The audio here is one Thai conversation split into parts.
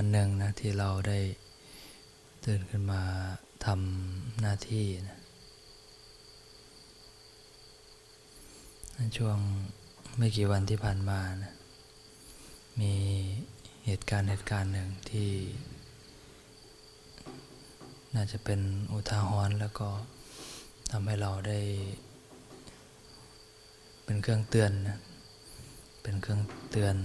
วันหนึ่งนะที่เราได้ตื่นขึ้นมาทำหน้าที่นะในช่วงไม่กี่วันที่ผ่านมานะมีเหตุการณ์เหตุการณ์หนึ่งที่ น่าจะเป็นอุทาหรณ์แล้วก็ทำให้เราได้ เป็นเครื่องเตือนนะเป็นเครื่องเตือน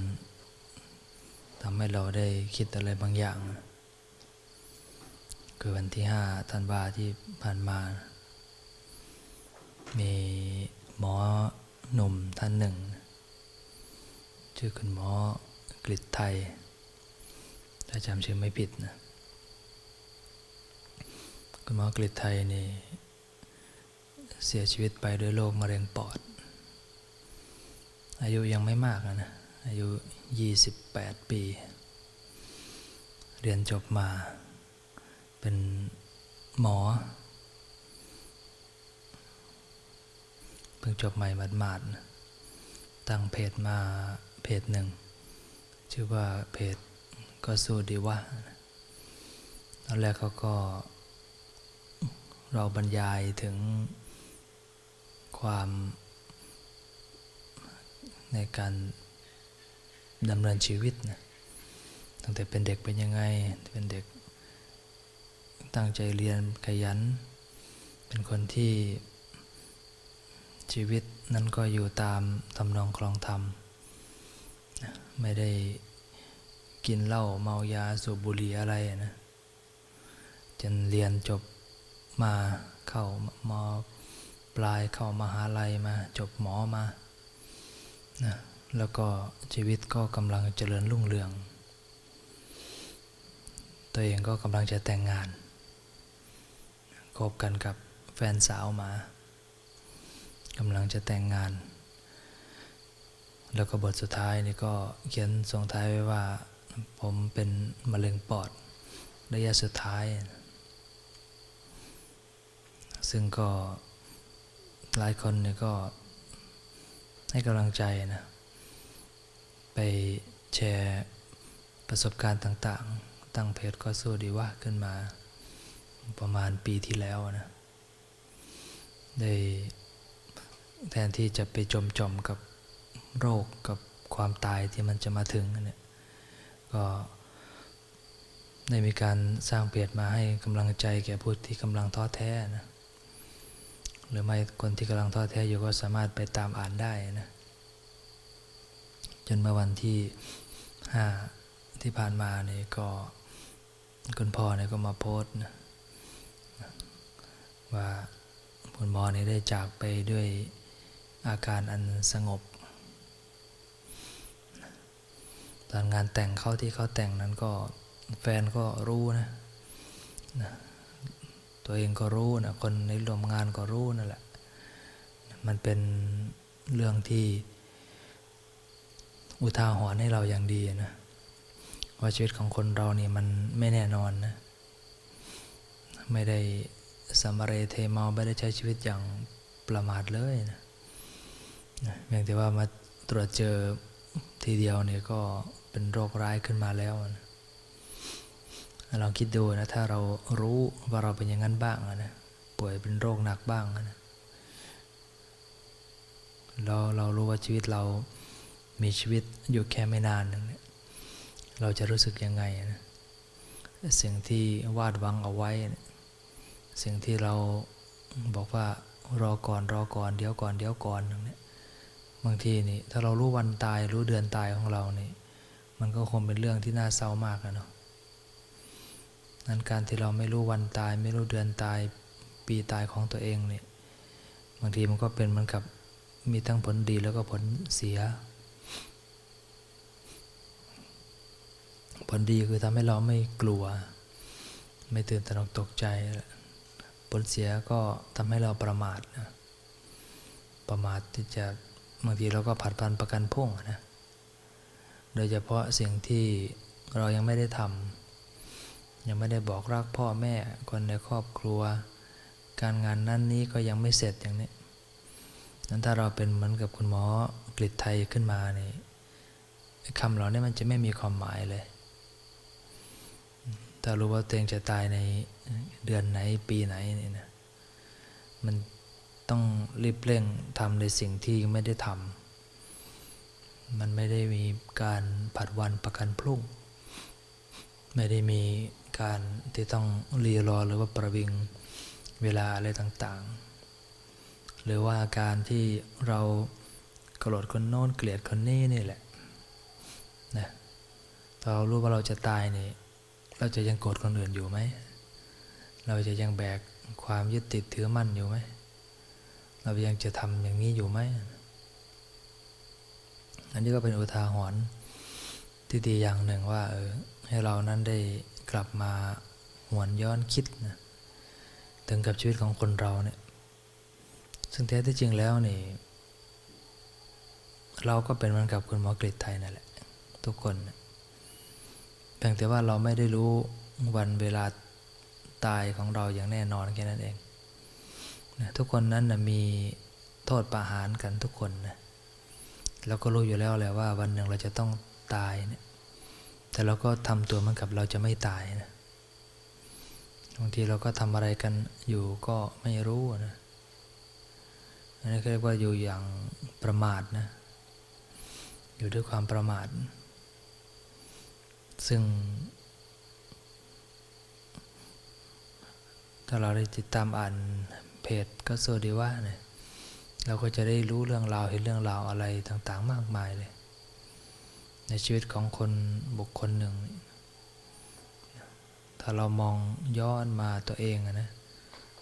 ทำให้เราได้คิดอะไรบางอย่าง คือวันที่ห้าธันวาที่ผ่านมา มีหมอหนุ่มท่านหนึ่ง ชื่อคุณหมอกฤษไทย ถ้าจำชื่อไม่ผิดนะ คุณหมอกฤษไทยนี่เสียชีวิตไปด้วยโรคมะเร็งปอด อายุยังไม่มากนะ อายุ 28 ปี เรียนจบมา เป็นหมอ เพิ่งจบใหม่หมาดๆตั้งเพจมาเพจหนึ่ง ชื่อว่าเพจก็สู้ดีวะตอนแรกเขาก็เราบรรยายถึงความในการ ดำเนินชีวิตนะตั้งแต่เป็นเด็กเป็นยังไง เป็นเด็กตั้งใจเรียนขยัน เป็นคนที่ชีวิตนั้นก็อยู่ตามทำนองคลองธรรม ไม่ได้กินเหล้าเมายาสูบบุหรี่อะไรนะจนเรียนจบมาเข้ามอปลายเข้ามหาลัยมา จบหมอมานะ แล้วก็ชีวิตก็กำลังเจริญรุ่งเรือง ตัวเองก็กำลังจะแต่งงาน คบกันกับแฟนสาวมากำลังจะแต่งงาน แล้วก็บทสุดท้ายนี่ก็เขียนส่งท้ายไว้ว่า ผมเป็นมะเร็งปอดระยะสุดท้าย ซึ่งก็หลายคนเนี่ยก็ให้กำลังใจนะ ไปแชร์ประสบการณ์ต่างๆ ตั้งเพจก็สู้ดีว่าขึ้นมา ประมาณปีที่แล้วนะได้แทนที่จะไปจมจมกับโรคกับความตายที่มันจะมาถึงเนี่ยก็ได้มีการสร้างเพจมาให้กำลังใจแก่ผู้ที่กำลังท้อแท้นะหรือไม่คนที่กำลังท้อแท้อยู่ก็สามารถไปตามอ่านได้นะ จนเมื่อวันที่ห้าที่ผ่านมาเนี่ยก็คุณพ่อเนี่ยก็มาโพสต์นะว่าคุณหมอเนี่ยได้จากไปด้วยอาการอันสงบ ตอนงานแต่งเขาที่เขาแต่งนั้นก็แฟนก็รู้นะนะตัวเองก็รู้นะคนในรวมงานก็รู้นั่นแหละ มันเป็นเรื่องที่ อุทาหรณ์ให้เราอย่างดีนะว่าชีวิตของคนเรานี่มันไม่แน่นอนนะไม่ได้สมเรเทเมาไม่ได้ใช้ชีวิตอย่างประมาทเลยนะนะเพียงแต่ว่ามาตรวจเจอทีเดียวเนี่ยก็เป็นโรคร้ายขึ้นมาแล้วนะลองคิดดูนะถ้าเรารู้ว่าเราเป็นอย่างนั้นบ้างนะป่วยเป็นโรคหนักบ้างนะเราเรารู้ว่าชีวิตเรา มีชีวิตอยู่แค่ไม่นานนึงเนี่ยเราจะรู้สึกยังไงนะสิ่งที่วาดหวังเอาไว้ สิ่งที่เราบอกว่ารอก่อนรอก่อนเดี๋ยวก่อนเดี๋ยวก่อนนึงเนี่ยบางทีนี่ถ้าเรารู้วันตายรู้เดือนตายของเรานี่มันก็คงเป็นเรื่องที่น่าเศร้ามากนะเนาะนั้นการที่เราไม่รู้วันตาย ไม่รู้เดือนตายปีตายของตัวเองเนี่ยบางทีมันก็เป็นเหมือนกับมีทั้งผลดีแล้วก็ผลเสีย ผลดีคือทำให้เราไม่กลัว ไม่ตื่นตระหนกตกใจ ผลเสียก็ทำให้เราประมาทนะประมาทที่จะบางทีเราก็ผัดพันประกันพุ่งนะ โดยเฉพาะสิ่งที่เรายังไม่ได้ทำยังไม่ได้บอกรักพ่อแม่คนในครอบครัว การงานนั้นนี้ก็ยังไม่เสร็จอย่างนี้นั้นถ้าเราเป็นเหมือนกับคุณหมอกฤษไทยขึ้นมาเนี่ยคำเหล่านี้มันจะไม่มีความหมายเลย ถ้ารู้ว่าตัวเองจะตายในเดือนไหนปีไหนนี่นะมันต้องรีบเร่งทำในสิ่งที่ยังไม่ได้ทำมันไม่ได้มีการผัดวันประกันพรุ่ง ไม่ได้มีการที่ต้องรีรอหรือว่าประวิงเวลาอะไรต่างๆ หรือว่าการที่เราโกรธคนโน้นเกลียดคนนี้นี่แหละนะถ้าเรารู้ว่าเราจะตายนี่ เราจะยังโกรธคนอื่นอยู่ไหม เราจะยังแบกความยึดติดถือมั่นอยู่ไหม เรายังจะทำอย่างนี้อยู่ไหม อันนี้ก็เป็นอุทาหรณ์ที่ดีอย่างหนึ่งว่าเออให้เรานั้นได้กลับมาหวนย้อนคิดนะถึงกับชีวิตของคนเราเนี่ย ซึ่งแท้ที่จริงแล้วนี่ เราก็เป็นเหมือนกับคุณหมอกฤษไทยนั่นแหละ ทุกคนนะ พียงแต่ว่าเราไม่ได้รู้วันเวลาตายของเราอย่างแน่นอนแค่นั้นเองนะทุกคนนั้นนะมีโทษประหารกันทุกคนนะเราก็รู้อยู่แล้วแหละว่าวันหนึ่งเราจะต้องตายเนี่ยแต่เราก็ทำตัวเหมือนกับเราจะไม่ตายนะบางทีเราก็ทำอะไรกันอยู่ก็ไม่รู้นะอันนี้เรียกว่าอยู่อย่างประมาทนะอยู่ด้วยความประมาท ซึ่ง ถ้าเราได้ติดตามอ่านเพจก็โซดีว่าเนี่ยเราก็จะได้รู้เรื่องราวเห็นเรื่องราวอะไรต่างๆ มากมายเลย ในชีวิตของคนบุคคลหนึ่ง ถ้าเรามองย้อนมาตัวเองนะ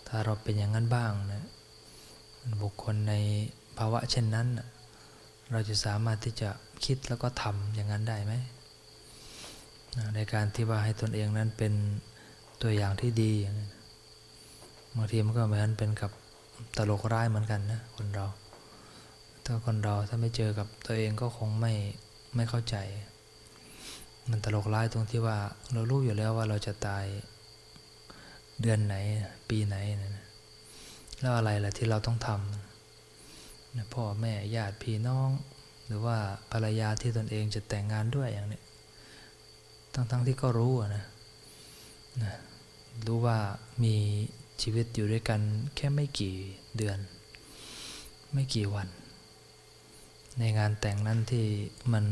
ถ้าเราเป็นอย่างนั้นบ้างนะบุคคลในภาวะเช่นนั้น เราจะสามารถที่จะคิดแล้วก็ทำอย่างนั้นได้ไหม ในการที่ว่าให้ตนเองนั้นเป็นตัวอย่างที่ดีบางทีมันก็เหมือนเป็นกับตลกร้ายเหมือนกันนะคนเรา ถ้าคนเราถ้าไม่เจอกับตัวเองก็คงไม่ไม่เข้าใจ มันตลกร้ายตรงที่ว่าเรารู้อยู่แล้วว่าเราจะตายเดือนไหนปีไหนนะแล้วอะไรล่ะที่เราต้องทำพ่อแม่ญาติพี่น้อง หรือว่าภรรยาที่ตนเองจะแต่งงานด้วยอย่างนี้ ทั้งๆทที่ก็รู้นะนะรู้ว่ามีชีวิตอยู่ด้วยกันแค่ไม่กี่เดือน ไม่กี่วัน ในงานแต่งนั้นที่มัน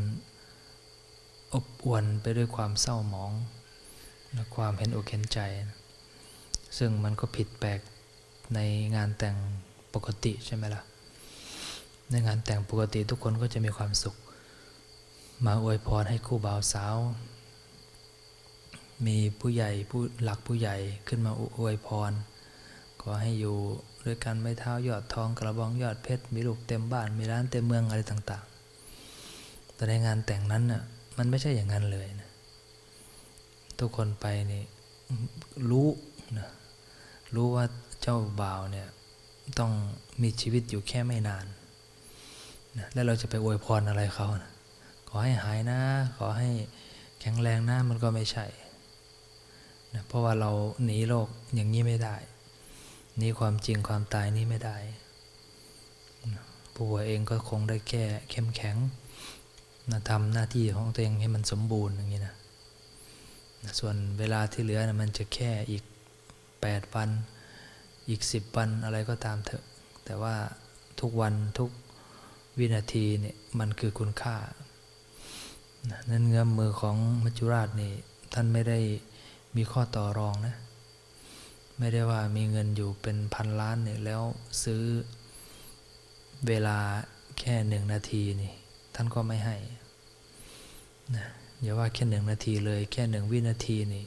อบอวลไปด้วยความเศร้าหมองและความเห็นอกเห็นใจ ซึ่งมันก็ผิดแปลกในงานแต่งปกติใช่ไหมล่ะ ในงานแต่งปกติทุกคนก็จะมีความสุข มาอวยพรให้คู่บ่าวสาว มีผู้ใหญ่ผู้หลักผู้ใหญ่ขึ้นมาอวยพร ขอให้อยู่ด้วยกันไม่เท้ายอดทองกระบองยอดเพชรมีลูกเต็มบ้านมีร้านเต็มเมืองอะไรต่าง ๆ แต่ในงานแต่งนั้นน่ะมันไม่ใช่อย่างนั้นเลยนะทุกคนไปนี่รู้นะรู้ว่าเจ้าบ่าวเนี่ยต้องมีชีวิตอยู่แค่ไม่นานนะแล้วเราจะไปอวยพรอะไรเขานะขอให้หายนะ ขอให้แข็งแรงนะมันก็ไม่ใช่ นะเพราะว่าเราหนีโลกอย่างนี้ไม่ได้หนีความจริงความตายนี้ไม่ได้ผู้ป่วยเองก็คงได้แค่เข้มแข็งนะทำหน้าที่ของตัวเองให้มันสมบูรณ์อย่างนี้นะนะส่วนเวลาที่เหลือนะมันจะแค่อีก 8 วัน อีก 10 วันอะไรก็ตามเถอะ แต่ว่าทุกวันทุกวินาทีเนี่ยมันคือคุณค่านะนั่นเงื้อมมือของมัจจุราชนี่ท่านไม่ได้ มีข้อต่อรองนะ ไม่ได้ว่ามีเงินอยู่เป็นพันล้านเนี่ยแล้วซื้อเวลาแค่หนึ่งนาทีนี่ ท่านก็ไม่ให้นะอย่าว่าแค่หนึ่งนาทีเลย แค่หนึ่งวินาทีนี่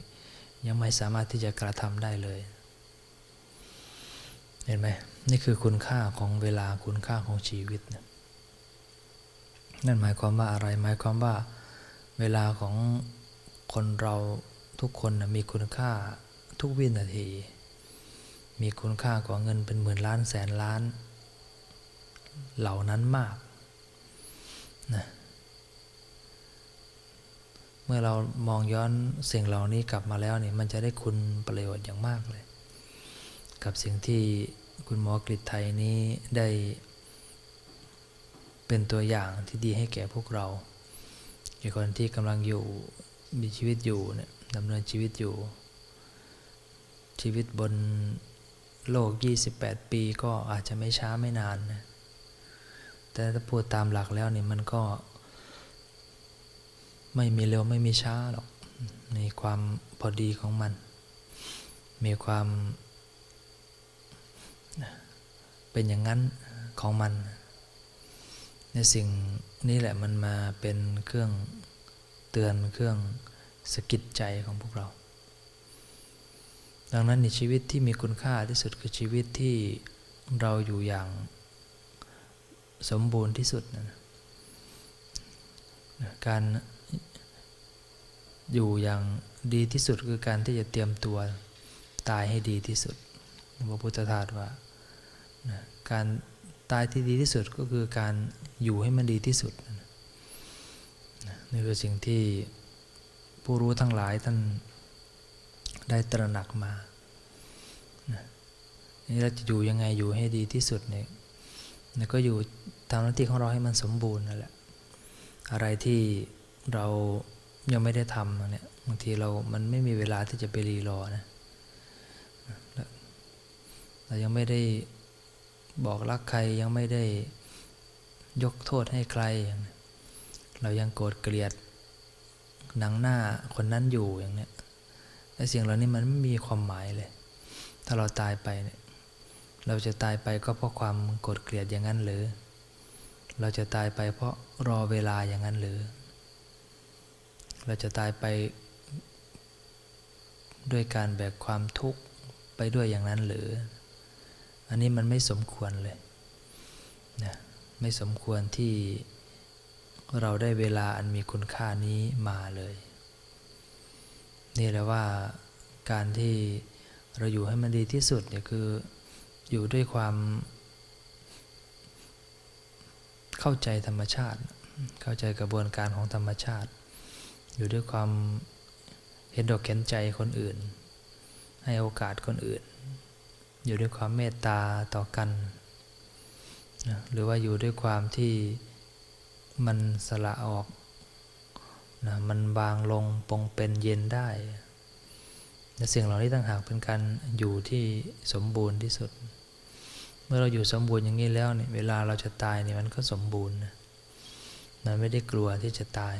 ยังไม่สามารถที่จะกระทำได้เลย เห็นไหมนี่คือคุณค่าของเวลาคุณค่าของชีวิตนะนั่นหมายความว่าอะไรหมายความว่า เวลาของคนเรา ทุกคนนะมีคุณค่าทุกวินาที มีคุณค่ากว่าเงินเป็นหมื่นล้านแสนล้าน เหล่านั้นมากนะเมื่อเรามองย้อนสิ่งเหล่านี้กลับมาแล้วนี่มันจะได้คุณประโยชน์อย่างมากเลย กับสิ่งที่คุณหมอกฤษไทยนี้ได้เป็นตัวอย่างที่ดีให้แก่พวกเราแก่คนที่กำลังอยู่มีชีวิตอยู่เนี่ย ดำเนินชีวิตอยู่ ชีวิตบนโลก 28 ปีก็อาจจะไม่ช้าไม่นานนะแต่ถ้าพูดตามหลักแล้วนี่มันก็ ไม่มีเร็วไม่มีช้าหรอกในความพอดีของมัน มีความเป็นอย่างนั้นของมัน ในสิ่งนี้แหละมันมาเป็นเครื่องเตือนเครื่อง สกิดใจของพวกเรา ดังนั้นในชีวิตที่มีคุณค่าที่สุดคือชีวิตที่เราอยู่อย่างสมบูรณ์ที่สุดนะการอยู่อย่างดีที่สุดคือการที่จะเตรียมตัวตายให้ดีที่สุดพระพุทธทาสว่าการตายที่ดีที่สุดก็คือการอยู่ให้มันดีที่สุดนี่คือสิ่งที่ ผู้รู้ทั้งหลายท่านได้ตระหนักมานี่เราจะอยู่ยังไงอยู่ให้ดีที่สุดเนี่ยเนี่ยก็อยู่ตามหน้าที่ของเราให้มันสมบูรณ์นั่นแหละ อะไรที่เรายังไม่ได้ทำเนี่ยบางทีเรา มันไม่มีเวลาที่จะไปรีรอนะเรายังไม่ได้บอกรักใครยังไม่ได้ยกโทษให้ใคร เรายังโกรธเกลียด หนังหน้าคนนั้นอยู่อย่างเนี้ยไอ้สิ่งเหล่านี้มันไม่มีความหมายเลย ถ้าเราตายไปเนี่ยเราจะตายไปก็เพราะความโกรธเกลียดอย่างนั้นหรือ เราจะตายไปเพราะรอเวลาอย่างนั้นหรือ เราจะตายไปด้วยการแบกความทุกข์ไปด้วยอย่างนั้นหรือ อันนี้มันไม่สมควรเลยนะไม่สมควรที่ เราได้เวลาอันมีคุณค่านี้มาเลย นี่แหละว่าการที่เราอยู่ให้มันดีที่สุดเนี่ยคืออยู่ด้วยความเข้าใจธรรมชาติ เข้าใจกระบวนการของธรรมชาติ อยู่ด้วยความเห็นดอกเห็นใจคนอื่น ให้โอกาสคนอื่น อยู่ด้วยความเมตตาต่อกัน หรือว่าอยู่ด้วยความที่ มันสละออกนะมันบางลงปงเป็นเย็นได้แต่สิ่งเหล่านี้ต่างหากเป็นการอยู่ที่สมบูรณ์ที่สุด เมื่อเราอยู่สมบูรณ์อย่างนี้แล้วเนี่ยเวลาเราจะตายเนี่ยมันก็สมบูรณ์นะไม่ได้กลัวที่จะตาย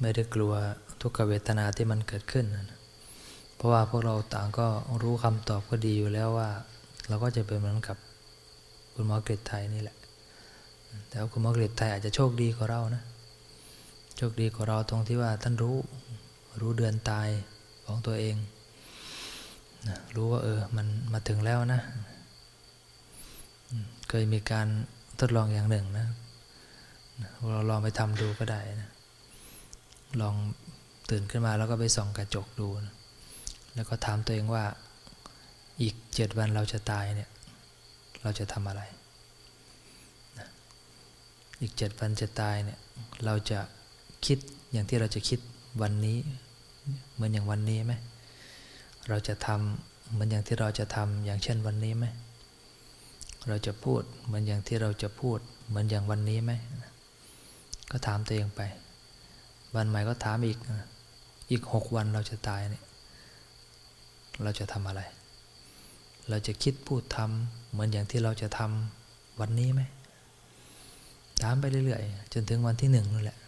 ไม่ได้กลัวทุกขเวทนาที่มันเกิดขึ้นนะเพราะว่าพวกเราต่างก็รู้คำตอบก็ดีอยู่แล้วว่า เราก็จะเป็นเหมือนกับคุณหมอเกฤษไทยนี่แหละ แต่คุณหมอกฤษไทยอาจจะโชคดีกว่าเรานะ โชคดีกว่าเราตรงที่ว่าท่านรู้ รู้เดือนตายของตัวเองนะรู้ว่าเออ มันมาถึงแล้วนะ เคยมีการทดลองอย่างหนึ่งนะ เราลองไปทำดูก็ได้นะลองตื่นขึ้นมาแล้วก็ไปส่องกระจกดูนะแล้วก็ถามตัวเองว่าอีกเจ็ดวันเราจะตายเนี่ย เราจะทำอะไร อีกเจ็ดวันจะตายเนี่ยเราจะคิดอย่างที่เราจะคิดวันนี้ เหมือนอย่างวันนี้ไหมเราจะทำเหมือนอย่างที่เราจะทำอย่างเช่นวันนี้ไหมเราจะพูดเหมือนอย่างที่เราจะพูดเหมือนอย่างวันนี้ไหมก็ถามตัวเองไป วันใหม่ก็ถามอีกอีกหกวันเราจะตายเนี่ยเราจะทำอะไร เราจะคิดพูดทำเหมือนอย่างที่เราจะทำวันนี้ไหม ถามไปเรื่อยๆ จนถึงวันที่หนึ่งนั่นแหละ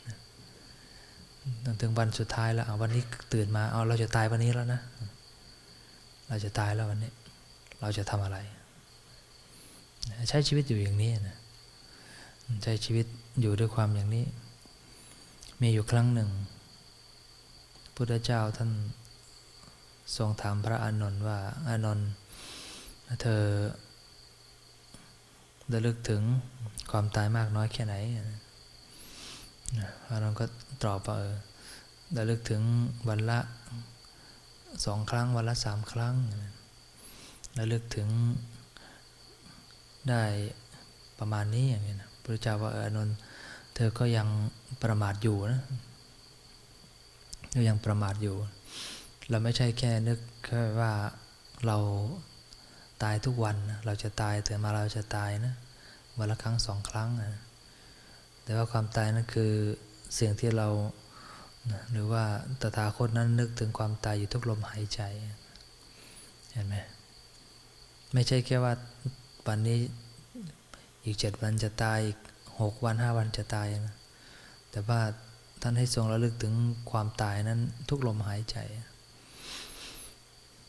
จนถึงวันสุดท้ายแล้ววันนี้ตื่นมาเอาเราจะตายวันนี้แล้วนะ เราจะตายแล้ววันนี้ เราจะทำอะไร ใช้ชีวิตอยู่อย่างนี้นะใช้ชีวิตอยู่ด้วยความอย่างนี้ มีอยู่ครั้งหนึ่ง พุทธเจ้าท่านทรงถามพระอานนท์ว่าอานนท์เธอ ระลึกถึงความตายมากน้อยแค่ไหนอานนท์ก็ตอบว่าเออระลึกถึงวันละสองครั้งวันละสามครั้งระลึกถึงได้ประมาณนี้อย่างนี้นะพระเจ้าว่าเออนนท์เธอก็ยังประมาทอยู่นะก็ยังประมาทอยู่ เราไม่ใช่แค่นึกแค่ว่าเรา ตายทุกวันเราจะตายถึงมาเราจะตายนะวันละครั้งสองครั้งนะแต่ว่าความตายนั้นคือสิ่งที่เราหรือว่าตถาคตนั้นนึกถึงความตายอยู่ทุกลมหายใจเห็นไหมไม่ใช่แค่ว่าวันนี้อีกเจ็ดวันจะตายอีกหกวันห้าวันจะตายนะแต่ว่าท่านให้ทรงระลึกถึงความตายนั้นทุกลมหายใจ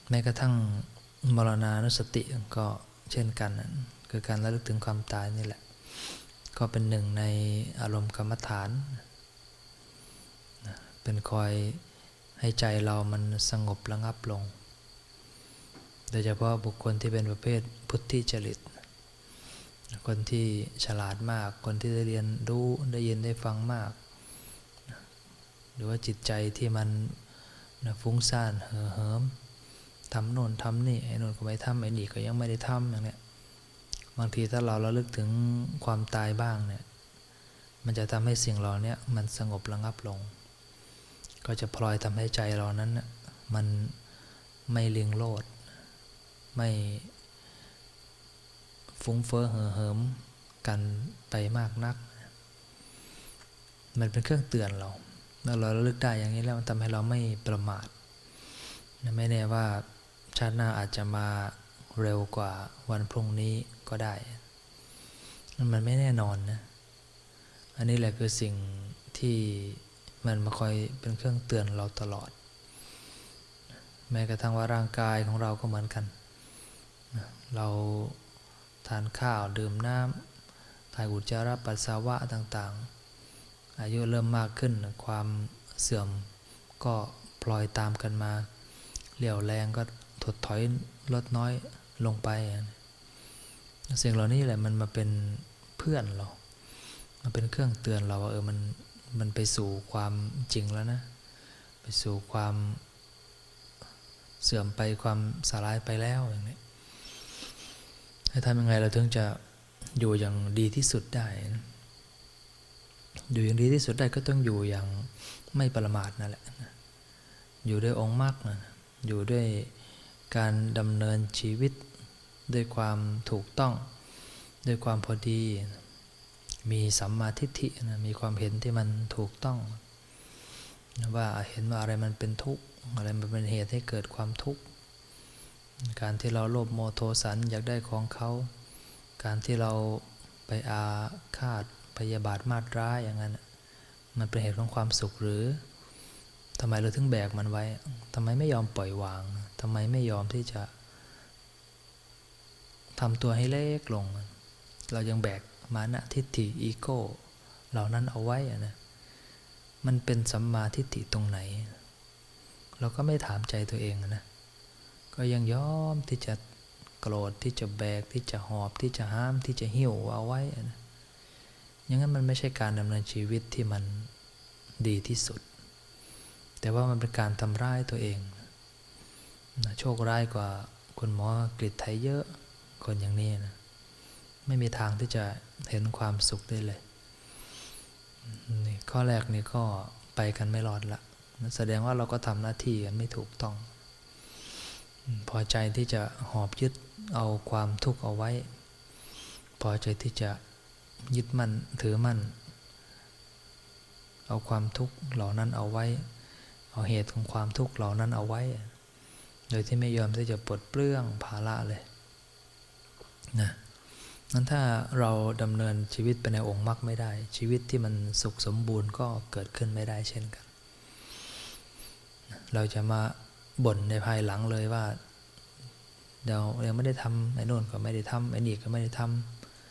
แม้กระทั่ง มรณานุสติก็เช่นกันคือการระลึกถึงความตายนี่แหละ ก็เป็นหนึ่งในอารมณ์กรรมฐาน เป็นคอยให้ใจเรามันสงบระงับลง โดยเฉพาะบุคคลที่เป็นประเภทพุทธิจริต คนที่ฉลาดมาก คนที่ได้เรียนรู้ได้ยินได้ฟังมาก หรือว่าจิตใจที่มันฟุ้งซ่านเห่อเหิม ทำโน่นทำนี่ไอ้โน่นก็ไม่ทำไอ้นี่ก็ยังไม่ได้ทำอย่างเนี้ยบางทีถ้าเราระลึกถึงความตายบ้างเนี่ยมันจะทำให้สิ่งเหล่านี้มันสงบระงับลง ก็จะพลอยทำให้ใจเรานั้นน่ะมันไม่เลียงโลด ไม่ฟุ้งเฟ้อเห่อเหิมกันไปมากนัก มันเป็นเครื่องเตือนเราแล้วเราระลึกได้อย่างนี้แล้วมันทำให้เราไม่ประมาทไม่แน่ว่า ชาติหน้าอาจจะมาเร็วกว่าวันพรุ่งนี้ก็ได้ มันไม่แน่นอนนะ อันนี้แหละคือสิ่งที่มันมาคอยเป็นเครื่องเตือนเราตลอด แม้กระทั่งว่าร่างกายของเราก็เหมือนกัน เราทานข้าวดื่มน้ำถ่ายอุจจาระปัสสาวะต่างๆ อายุเริ่มมากขึ้นความเสื่อมก็พลอยตามกันมาเหลี่ยวแรงก็ ถดถอยลดน้อยลงไปสิ่งเหล่านี้แหละมันมาเป็นเพื่อนเรา มันเป็นเครื่องเตือนเราว่าเออมันมันไปสู่ความจริงแล้วนะ ไปสู่ความเสื่อมไปความสลายไปแล้วอย่างนี้ให้ทำยังไงเราถึงจะอยู่อย่างดีที่สุดได้ อยู่อย่างดีที่สุดได้ก็ต้องอยู่อย่างไม่ประมาทนั่นแหละ อยู่ด้วยองค์มรรคนะอยู่ด้วย การดำเนินชีวิตด้วยความถูกต้อง ด้วยความพอดี มีสัมมาทิฏฐินะมีความเห็นที่มันถูกต้อง ว่าเห็นว่าอะไรมันเป็นทุกข์อะไรมันเป็นเหตุให้เกิดความทุกข์การที่เราโลภโมโทสันอยากได้ของเขา การที่เราไปอาฆาตพยาบาทมาตร้ายอย่างนั้น มันเป็นเหตุของความสุขหรือ ทำไมเราถึงแบกมันไว้ทำไมไม่ยอมปล่อยวางทำไมไม่ยอมที่จะทำตัวให้เล็กลง เรายังแบกมานะทิฏฐิอีโก้ เหล่านั้นเอาไว้อะนะ มันเป็นสัมมาทิฏฐิตรงไหน เราก็ไม่ถามใจตัวเองนะ ก็ยังยอมที่จะโกรธที่จะแบกที่จะหอบที่จะห้ามที่จะหิ้วเอาไว้นะอย่างนั้นมันไม่ใช่การดำเนินชีวิตที่มันดีที่สุด แต่ว่ามันเป็นการทำร้ายตัวเองนะโชคร้ายกว่าคุณหมอกฤษไทยเยอะคนอย่างนี้นะไม่มีทางที่จะเห็นความสุขได้เลยนี่ข้อแรกนี่ก็ไปกันไม่รอดละแสดงว่าเราก็ทำหน้าที่กันไม่ถูกต้อง พอใจที่จะหอบยึดเอาความทุกข์เอาไว้ พอใจที่จะยึดมั่นถือมั่น เอาความทุกข์เหล่านั้นเอาไว้ เอาเหตุของความทุกข์เหล่านั้นเอาไว้ โดยที่ไม่ยอมที่จะปลดเปลื้องภาระเลยนะนั้นถ้าเราดำเนินชีวิตไปในองค์มรรคไม่ได้ ชีวิตที่มันสุขสมบูรณ์ก็เกิดขึ้นไม่ได้เช่นกัน เราจะมาบ่นในภายหลังเลยว่าเรายังไม่ได้ทำไอ้นู่นก็ไม่ได้ทำไอ้นี่ก็ไม่ได้ท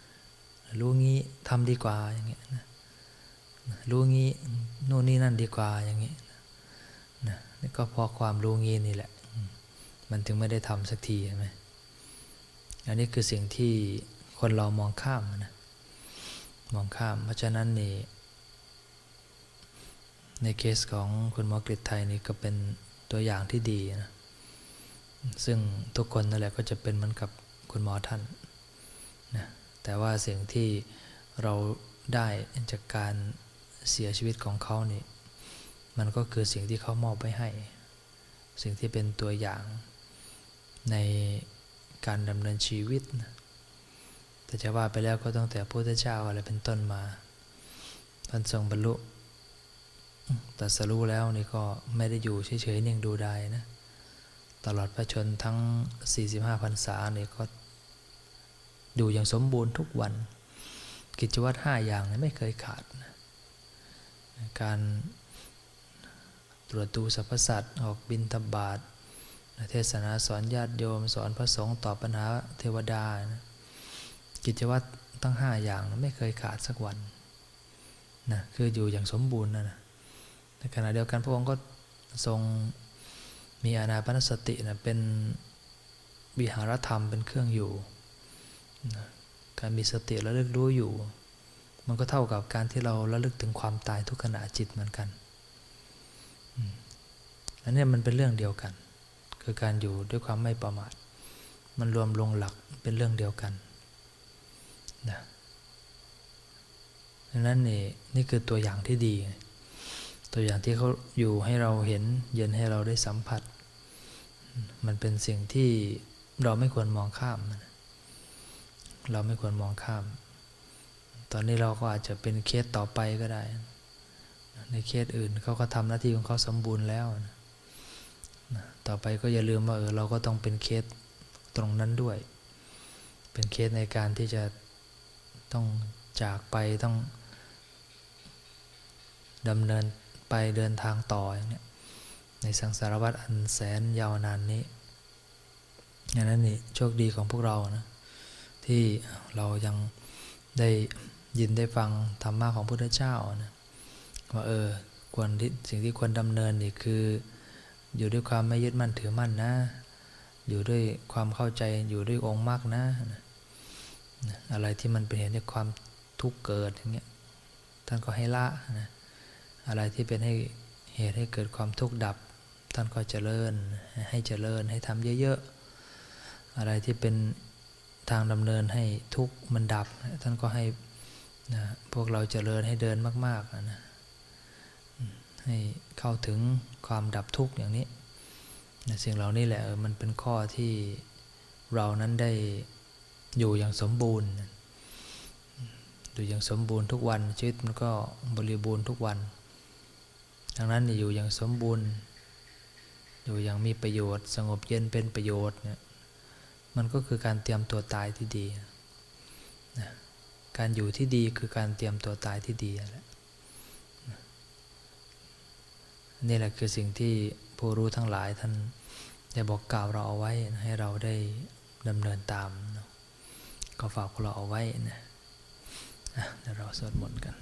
ำรู้งี้ทำดีกว่าอย่างเงี้ยนะรู้งี้นู่นนี่นั่นดีกว่าอย่างเงี้ย นี่ก็เพราะความรู้งี้นี่แหละ มันถึงไม่ได้ทำสักทีใช่ไหมอันนี้คือสิ่งที่คนเรามองข้ามนะมองข้าม เพราะฉะนั้นนี่ในเคสของคุณหมอกฤษไทยนี่ก็เป็นตัวอย่างที่ดีนะซึ่งทุกคนนั่นแหละก็จะเป็นเหมือนกับคุณหมอท่านนะแต่ว่าสิ่งที่เราได้จากการเสียชีวิตของเขานี่ มันก็คือสิ่งที่เขามอบไปให้ สิ่งที่เป็นตัวอย่างในการดำเนินชีวิต แต่จะว่าไปแล้วก็ตั้งแต่พระพุทธเจ้าอะไรเป็นต้นมาท่านทรงบรรลุแตรัสรู้แล้วนี่ก็ไม่ได้อยู่เฉยๆนิ่งดูได้นะ ตลอดพระชนทั้ง 45พรรษาเนี่ยก็อยู่อย่างสมบูรณ์ทุกวัน กิจวัตรห้าอย่างนี่ไม่เคยขาดนะการ ตรวจดูสรรพสัตว์ออกบินทบาทเทศนาสอนญาติโยม สอนพระสงฆ์ตอบปัญหาเทวดานะกิจวัตรตั้งห้าอย่างไม่เคยขาดสักวันนะคืออยู่อย่างสมบูรณ์นะนะในขณะเดียวกันพระองค์ก็ทรงมีอานาปนสตินะเป็นวิหารธรรมเป็นเครื่องอยู่นะการมีสติระลึกรู้อยู่ มันก็เท่ากับการที่เราระลึกถึงความตายทุกขณะจิตเหมือนกัน อันนี้มันเป็นเรื่องเดียวกัน คือการอยู่ด้วยความไม่ประมาท มันรวมลงหลักเป็นเรื่องเดียวกันนะดังนั้นนี่นี่คือตัวอย่างที่ดี ตัวอย่างที่เขาอยู่ให้เราเห็นเย็นให้เราได้สัมผัส มันเป็นสิ่งที่เราไม่ควรมองข้าม เราไม่ควรมองข้าม ตอนนี้เราก็อาจจะเป็นเคสต่อไปก็ได้ ในเคสอื่นเขาก็ทำหน้าที่ของเขาสมบูรณ์แล้วนะ ต่อไปก็อย่าลืมว่าเออเราก็ต้องเป็นเคสตรงนั้นด้วย เป็นเคสในการที่จะต้องจากไปต้องดำเนินไปเดินทางต่ออย่างเนี้ยในสังสารวัฏอันแสนยาวนานนี้อย่างนั้นนี่โชคดีของพวกเรานะที่เรายังได้ยินได้ฟังธรรมะของพระพุทธเจ้านะว่าเออควรที่สิ่งที่ควรดำเนินนี่คือ อยู่ด้วยความไม่ยึดมั่นถือมั่นนะ อยู่ด้วยความเข้าใจอยู่ด้วยองค์มรรคนะ อะไรที่มันเป็นเหตุให้ความทุกข์เกิดอย่างเงี้ยท่านก็ให้ละนะอะไรที่เป็นให้เหตุให้เกิดความทุกข์ดับ ท่านก็เจริญให้เจริญให้ทำเยอะๆ อะไรที่เป็นทางดำเนินให้ทุกข์มันดับ ท่านก็ให้นะพวกเราเจริญให้เดินมากๆนะ ให้เข้าถึงความดับทุกข์อย่างนี้นะสิ่งเหล่านี้แหละมันเป็นข้อที่เรานั้นได้อยู่อย่างสมบูรณ์อยู่อย่างสมบูรณ์ทุกวันชีวิตมันก็บริบูรณ์ทุกวัน ดังนั้นอยู่อย่างสมบูรณ์ อยู่อย่างมีประโยชน์ สงบเย็นเป็นประโยชน์เนี่ยมันก็คือการเตรียมตัวตายที่ดีนะการอยู่ที่ดีคือการเตรียมตัวตายที่ดีแหละ นี่แหละคือสิ่งที่ผู้รู้ทั้งหลายท่านได้บอกกล่าวเราเอาไว้ให้เราได้ดำเนินตาม ก็ฝากพวกเราเอาไว้นะเดี๋ยวเราสวดมนต์กัน